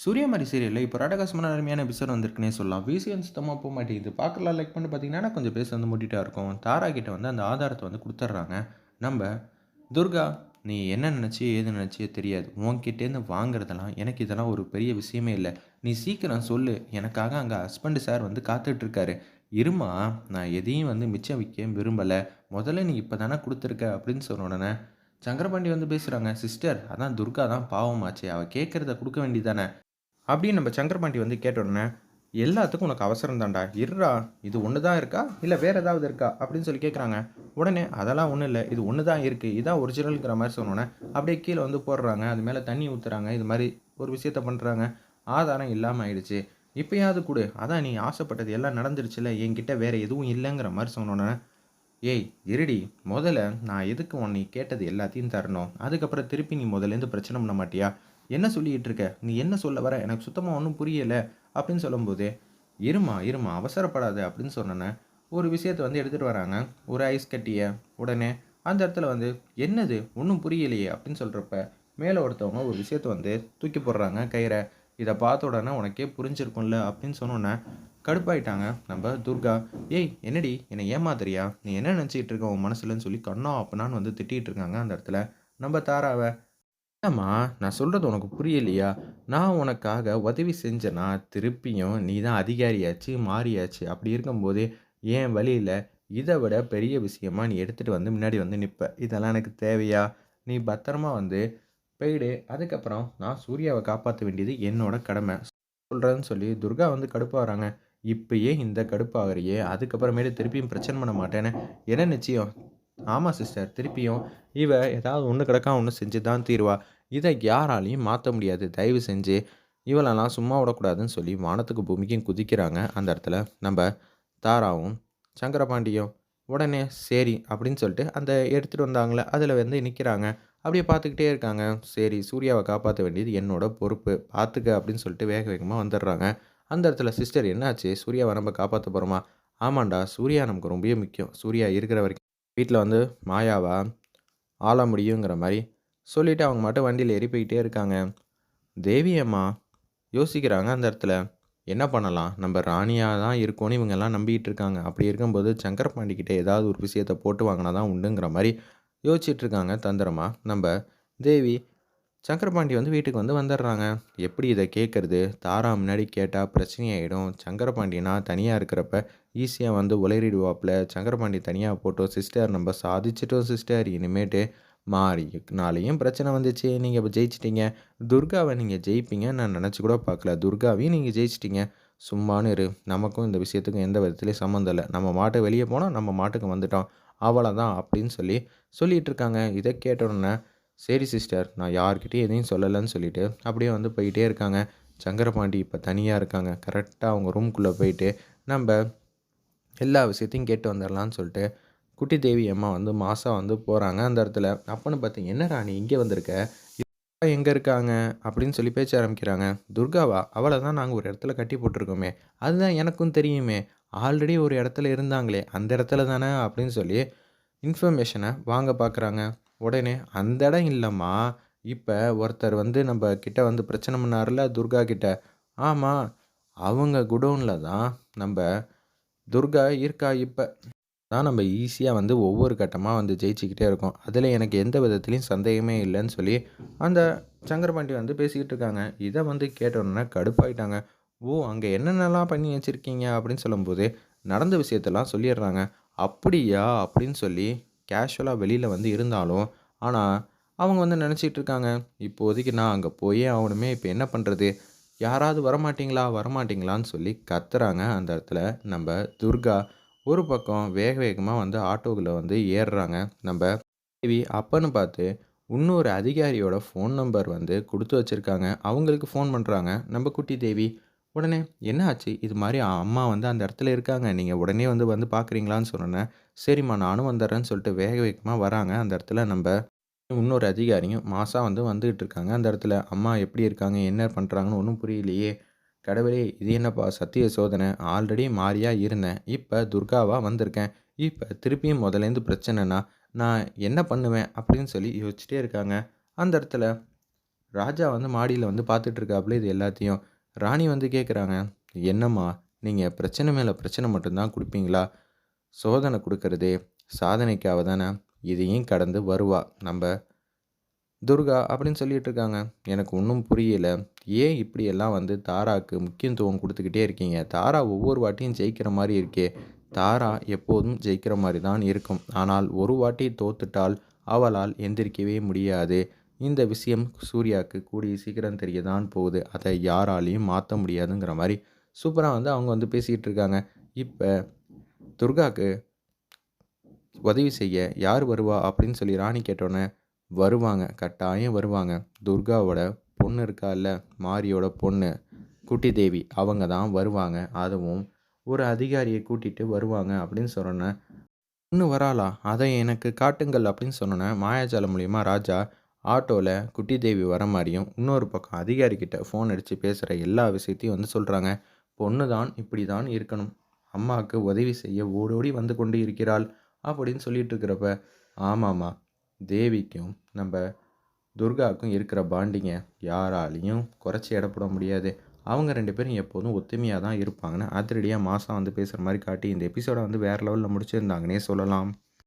சூரியமாரி சீரியலில் இப்போ ராடகாசமான அருமையான எபிசோட் வந்திருக்குன்னே சொல்லலாம். விசிஎன் சுத்தமாக போக மாட்டேங்குது. பார்க்கலாம். லைக் பண்ணி பார்த்தீங்கன்னா கொஞ்சம் பேச வந்து மூட்டிட்டா இருக்கும். தாரா கிட்ட வந்து அந்த ஆதாரத்தை வந்து கொடுத்துட்றாங்க. நம்ம துர்கா நீ என்ன நினச்சி ஏது நினச்சியோ தெரியாது. உன்கிட்டேருந்து வாங்குறதெல்லாம் எனக்கு இதெல்லாம் ஒரு பெரிய விஷயமே இல்லை. நீ சீக்கிரம் சொல்லு. எனக்காக அங்கே ஹஸ்பண்டு சார் வந்து காத்துட்ருக்காரு. இருமா நான் எதையும் வந்து மிச்சம் விற்க விரும்பலை. முதல்ல நீ இப்போ தானே கொடுத்துருக்க அப்படின்னு சொன்ன உடனே சங்கரபாண்டி வந்து பேசுகிறாங்க சிஸ்டர் அதான் துர்கா தான் பாவமாச்சே அவள் கேட்குறத கொடுக்க வேண்டியதானே அப்படின்னு நம்ம சங்கரபாண்டி வந்து கேட்ட உடனே எல்லாத்துக்கும் உனக்கு அவசரம் தான்டா இருடா இது ஒன்று தான் இருக்கா? இல்லை வேறு ஏதாவது இருக்கா? அப்படின்னு சொல்லி கேட்குறாங்க உடனே அதெல்லாம் ஒன்றும் இல்லை இது ஒன்று தான் இருக்குது இதான் ஒரிஜினலுங்கிற மாதிரி சொன்னோன்னே அப்படியே கீழே வந்து போடுறாங்க அது மேலே தண்ணி ஊற்றுறாங்க இது மாதிரி ஒரு விஷயத்த பண்ணுறாங்க ஆதாரம் இல்லாமல் ஆயிடுச்சு. இப்போயாவது கொடு அதான் நீ ஆசைப்பட்டது எல்லாம் நடந்துருச்சுல என்கிட்ட வேறு எதுவும் இல்லைங்கிற மாதிரி சொன்னோன்னே ஏய் இருடி. முதல்ல நான் எதுக்கு உன்னை கேட்டது எல்லாத்தையும் தரணும்? அதுக்கப்புறம் திருப்பி நீ முதலேருந்து பிரச்சனை பண்ண மாட்டியா? என்ன சொல்லிகிட்டு இருக்க? நீ என்ன சொல்ல வர? எனக்கு சுத்தமாக ஒன்றும் புரியலை. அப்படின்னு சொல்லும்போது இருமா இருமா அவசரப்படாத அப்படின்னு சொன்னோன்னே ஒரு விஷயத்தை வந்து எடுத்துகிட்டு வராங்க. ஒரு ஐஸ் கட்டியை உடனே அந்த இடத்துல வந்து என்னது? ஒன்றும் புரியலையே. அப்படின்னு சொல்கிறப்ப மேலே ஒருத்தவங்க ஒரு விஷயத்தை வந்து தூக்கி போடுறாங்க கயிறை. இதை பார்த்த உடனே உனக்கே புரிஞ்சிருக்கும்ல அப்படின்னு சொன்னோன்னே கடுப்பாயிட்டாங்க. நம்ம துர்கா ஏய் என்னடி? என்னை ஏமாத்துறியா? நீ என்ன நினச்சிக்கிட்டு இருக்க? உன் மனசுலன்னு சொல்லி கண்ணா அப்பனான்னு வந்து திட்டிகிட்டு இருக்காங்க அந்த இடத்துல. நம்ம தாராவை ஏம்மா நான் சொல்கிறது உனக்கு புரியலையா? நான் உனக்காக உதவி செஞ்சேன்னா திருப்பியும் நீ தான் அதிகாரியாச்சு மாறியாச்சு. அப்படி இருக்கும்போது என் வழியில் இதை விட பெரிய விஷயமா நீ எடுத்துகிட்டு வந்து முன்னாடி வந்து நிற்ப இதெல்லாம் எனக்கு தேவையா? நீ பத்திரமா வந்து போயிடு. அதுக்கப்புறம் நான் சூர்யாவை காப்பாற்ற வேண்டியது என்னோட கடமை. சொல்கிறேன்னு சொல்லி துர்கா வந்து கடுப்பாகிறாங்க. இப்பயே இந்த கடுப்பாகிறியே அதுக்கப்புறமேட்டு திருப்பியும் பிரச்சனை பண்ண மாட்டேன்னு. என்ன நிச்சயம்? ஆமாம் சிஸ்டர் திருப்பியும் இவ ஏதாவது ஒன்று கிடக்கா ஒன்று செஞ்சு தான் தீர்வா. இதை யாராலையும் மாற்ற முடியாது. தயவு செஞ்சு இவளெல்லாம் சும்மா விடக்கூடாதுன்னு சொல்லி வானத்துக்கு பூமிக்கும் குதிக்கிறாங்க. அந்த இடத்துல நம்ம தாராவும் சங்கரபாண்டியும். உடனே சரி அப்படின்னு சொல்லிட்டு அந்த எடுத்துகிட்டு வந்தாங்களே அதில் வந்து நிற்கிறாங்க அப்படியே பார்த்துக்கிட்டே இருக்காங்க. சரி சூர்யாவை காப்பாற்ற வேண்டியது என்னோட பொறுப்பு. பார்த்துக்க அப்படின்னு சொல்லிட்டு வேக வேகமாக வந்துடுறாங்க. அந்த இடத்துல சிஸ்டர் என்னாச்சு? சூர்யாவை நம்ம காப்பாற்ற போகிறோமா ஆமாண்டா சூர்யா நமக்கு ரொம்ப முக்கியம். சூர்யா இருக்கிற வரைக்கும் வீட்டில் வந்து மாயாவா ஆள முடியுங்கிற மாதிரி சொல்லிவிட்டு அவங்க மட்டும் வண்டியில் ஏறி போயிட்டே இருக்காங்க. தேவி அம்மா யோசிக்கிறாங்க அந்த இடத்துல என்ன பண்ணலாம்? நம்ம ராணியாக தான் இருக்கோன்னு இவங்கெல்லாம் நம்பிக்கிட்டு இருக்காங்க. அப்படி இருக்கும்போது சங்கரபாண்டிக்கிட்ட ஏதாவது ஒரு விஷயத்தை போட்டு வாங்கினா தான் உண்டுங்கிற மாதிரி யோசிச்சுட்ருக்காங்க தந்திரமாக தந்திரமா. நம்ம தேவி சங்கரபாண்டி வந்து வீட்டுக்கு வந்து வந்துடுறாங்க. எப்படி இதை கேட்குறது? தாரா முன்னாடி கேட்டால் பிரச்சனையாயிடும். சங்கரபாண்டினா தனியாக இருக்கிறப்ப ஈஸியாக வந்து உளறிடுவாப்பில். சங்கரபாண்டி தனியாக போட்டோம். சிஸ்டர் நம்ம சாதிச்சிட்டோம் சிஸ்டர் இனிமேட்டு மாறி நாளையும் பிரச்சனை வந்துச்சு. நீங்கள் இப்போ ஜெயிச்சிட்டிங்க. துர்காவை நீங்கள் ஜெயிப்பீங்க. நான் நினச்சி கூட பார்க்கல. துர்காவையும் நீங்கள் ஜெயிச்சிட்டிங்க. சும்மானு இரு. நமக்கும் இந்த விஷயத்துக்கும் எந்த விதத்துலேயும் சம்மந்தம் இல்லை. நம்ம மாட்டை வெளியே போனால் நம்ம மாட்டுக்கு வந்துட்டோம். அவ்வளோதான் அப்படின்னு சொல்லி சொல்லிகிட்டு இருக்காங்க. இதை கேட்டோன்னே சரி சிஸ்டர் நான் யார்கிட்டையும் எதையும் சொல்லலைன்னு சொல்லிவிட்டு அப்படியே வந்து போயிட்டே இருக்காங்க. சங்கரபாண்டி இப்போ தனியாக இருக்காங்க. கரெக்டாக அவங்க ரூம்குள்ளே போயிட்டு நம்ம எல்லா விஷயத்தையும் கேட்டு வந்துடலான்னு சொல்லிட்டு குட்டி தேவி அம்மா வந்து மாதம் வந்து போகிறாங்க அந்த இடத்துல. அப்போன்னு பார்த்தீங்க என்ன ராணி இங்கே வந்திருக்க? எங்கே இருக்காங்க? அப்படின்னு சொல்லி பேச்ச ஆரம்பிக்கிறாங்க. துர்காவா அவளை தான் நாங்கள் ஒரு இடத்துல கட்டி போட்டிருக்கோமே. அதுதான் எனக்கும் தெரியுமே. ஆல்ரெடி ஒரு இடத்துல இருந்தாங்களே அந்த இடத்துல தானே? அப்படின்னு சொல்லி இன்ஃபர்மேஷனை வாங்க பார்க்குறாங்க உடனே அந்த இடம் இல்லைம்மா. இப்போ ஒருத்தர் வந்து நம்ம கிட்ட வந்து பிரச்சனை பண்ணார்ல துர்கா கிட்ட. ஆமாம் அவங்க குடோனில் தான் நம்ம துர்கா இருக்கா இப்போ? தான் நம்ம ஈஸியாக வந்து ஒவ்வொரு கட்டமாக வந்து ஜெயிச்சுக்கிட்டே இருக்கோம். அதில் எனக்கு எந்த விதத்துலேயும் சந்தேகமே இல்லைன்னு சொல்லி அந்த சங்கரபாண்டி வந்து பேசிக்கிட்டு இருக்காங்க. இதை வந்து கேட்டோன்னே கடுப்பாயிட்டாங்க. ஓ அங்கே என்னென்னலாம் பண்ணி வச்சுருக்கீங்க? அப்படின்னு சொல்லும்போது நடந்த விஷயத்தெல்லாம் சொல்லிடுறாங்க. அப்படியா? அப்படின்னு சொல்லி கேஷுவலாக வெளியில் வந்து இருந்தாலும் ஆனால் அவங்க வந்து நினச்சிட்டு இருக்காங்க இப்போதைக்கு நான் அங்கே போயே ஆகணுமே இப்போ என்ன பண்ணுறது யாராவது வரமாட்டிங்களா? வரமாட்டிங்களான்னு சொல்லி கத்துறாங்க அந்த இடத்துல. நம்ம துர்கா ஒரு பக்கம் வேக வேகமாக வந்து ஆட்டோவில் வந்து ஏறுறாங்க. நம்ம தேவி அப்பன்னு பார்த்து இன்னொரு அதிகாரியோட ஃபோன் நம்பர் வந்து கொடுத்து வச்சுருக்காங்க. அவங்களுக்கு ஃபோன் பண்ணுறாங்க நம்ம குட்டி தேவி உடனே என்ன ஆச்சு இது மாதிரி அம்மா வந்து அந்த இடத்துல இருக்காங்க. நீங்கள் உடனே வந்து வந்து பார்க்குறீங்களான்னு சொன்னேன் சரிம்மா நானும் வந்துடுறேன்னு சொல்லிட்டு வேக வேகமாக வராங்க. அந்த இடத்துல நம்ம இன்னொரு அதிகாரியும் மாதம் வந்து வந்துகிட்டு இருக்காங்க. அந்த இடத்துல அம்மா எப்படி இருக்காங்க? என்ன பண்ணுறாங்கன்னு ஒன்றும் புரியலையே. கடவுளே இது என்னப்பா சத்திய சோதனை? ஆல்ரெடி மாறியாக இருந்தேன். இப்போ துர்காவாக வந்திருக்கேன். இப்போ திருப்பியும் முதலேருந்து பிரச்சனைனா நான் என்ன பண்ணுவேன்? அப்படின்னு சொல்லி யோசிச்சுட்டே இருக்காங்க. அந்த இடத்துல ராஜா வந்து மாடியில் வந்து பார்த்துட்டு இருக்காப்புல இது எல்லாத்தையும். ராணி வந்து கேட்குறாங்க என்னம்மா நீங்கள் பிரச்சனை மேலே பிரச்சனை மட்டும்தான் கொடுப்பீங்களா? சோதனை கொடுக்கறதே சாதனைக்காக தானே இதையும் கடந்து வருவா நம்ம. துர்கா அப்படின்னு சொல்லிட்டு இருக்காங்க. எனக்கு ஒன்றும் புரியல. ஏன் இப்படியெல்லாம் வந்து தாராக்கு முக்கியத்துவம் கொடுத்துக்கிட்டே இருக்கீங்க? தாரா ஒவ்வொரு வாட்டியும் ஜெயிக்கிற மாதிரி இருக்கே. தாரா எப்போதும் ஜெயிக்கிற மாதிரி தான் இருக்கும். ஆனால் ஒரு வாட்டி தோத்துட்டால் அவளால் எந்திரிக்கவே முடியாது. இந்த விஷயம் சூர்யாவுக்கு கூடிய சீக்கிரம் தெரிய தான் போகுது. அதை யாராலையும் மாற்ற முடியாதுங்கிற மாதிரி சூப்பராக வந்து அவங்க வந்து பேசிக்கிட்டு இருக்காங்க. இப்போ துர்காவுக்கு உதவி செய்ய யார் வருவா அப்படின்னு சொல்லி ராணி கேட்டோன்னே வருவாங்க கட்டாயம் வருவாங்க. துர்காவோட பொண்ணு இருக்கால்ல மாரியோட பொண்ணு குட்டி தேவி அவங்க தான் வருவாங்க. அதுவும் ஒரு அதிகாரியை கூட்டிகிட்டு வருவாங்க. அப்படின்னு சொன்னோன்னே இன்னும் வராளா? அதை எனக்கு காட்டுங்கள் அப்படின்னு சொன்னோன்னே மாயாஜாலம் மூலிமா ராஜா ஆட்டோவில் குட்டி தேவி வர மாதிரியும் இன்னொரு பக்கம் அதிகாரிக்கிட்ட ஃபோன் அடித்து பேசுகிற எல்லா விஷயத்தையும் வந்து சொல்கிறாங்க பொண்ணு தான் இப்படி தான் இருக்கணும். அம்மாவுக்கு உதவி செய்ய ஓடோடி வந்து கொண்டு இருக்கிறாள் அப்படின்னு சொல்லிட்டு இருக்கிறப்ப ஆமாம்மா தேவிக்கும் நம்ம துர்காவுக்கும் இருக்கிற பாண்டிங்க யாராலையும் குறைச்சி இடப்பட முடியாது. அவங்க ரெண்டு பேரும் எப்போதும் ஒத்துமையாக தான் இருப்பாங்கன்னு அதிரடியாக மாதம் வந்து பேசுகிற மாதிரி காட்டி இந்த எபிசோடை வந்து வேறு லெவலில் முடிச்சிருந்தாங்கன்னே சொல்லலாம்.